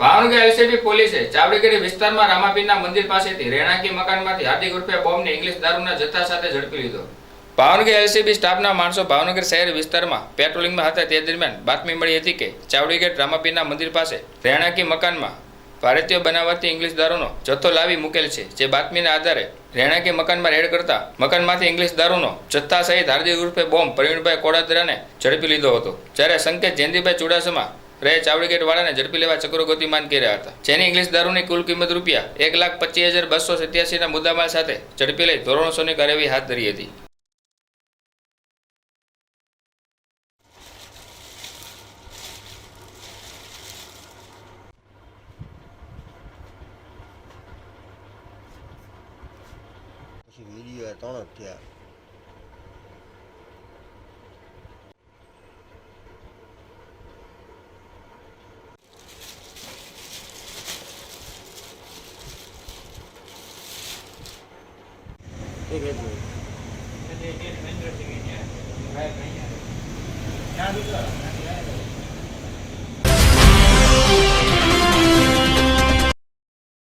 Bhavnagar LCB પોલીસે ચાવડીગીરી વિસ્તારમાં રામાપીરના મંદિર પાસેથી રહેણાંકી મકાનમાંથી હાર્દિક ઉર્ફે બોમ્બને ઇંગ્લિશ દારૂના જથ્થા સાથે ઝડપી લીધો. ભાવનગર એલસીબી સ્ટાફના માણસો ભાવનગર શહેર વિસ્તારમાં પેટ્રોલિંગમાં હતા તે દરમિયાન બાતમી મળી હતી કે ચાવડીગેટ રામાપીરના મંદિર પાસે રહેણાંકી મકાનમાં ભારતીય બનાવટની ઇંગ્લિશ દારૂનો જથ્થો લાવી મૂકેલ છે, જે બાતમીના આધારે રહેણાંકી મકાનમાં રેડ કરતા મકાનમાંથી ઇંગ્લિશ દારૂનો જથ્થા સહિત હાર્દિક ઉર્ફે બોમ્બ પ્રવીણભાઈ કોડાદરાને ઝડપી લીધો હતો. જ્યારે સંકેત જયંતિભાઈ ચુડાસમા રહે ચાવડીગેટ વાળાને ઝડપી લેવા ચક્રો ગતિમાન કર્યા હતા. જેની ઇંગ્લિશ દારૂની કુલ કિંમત રૂપિયા એક લાખ પચીસ હજાર બસો સત્યાસીના મુદ્દામાલ સાથે ઝડપી લઈ ધોરણસોની કાર્યવાહી હાથ ધરી હતી. ત્રણ થયા. મિનિટ.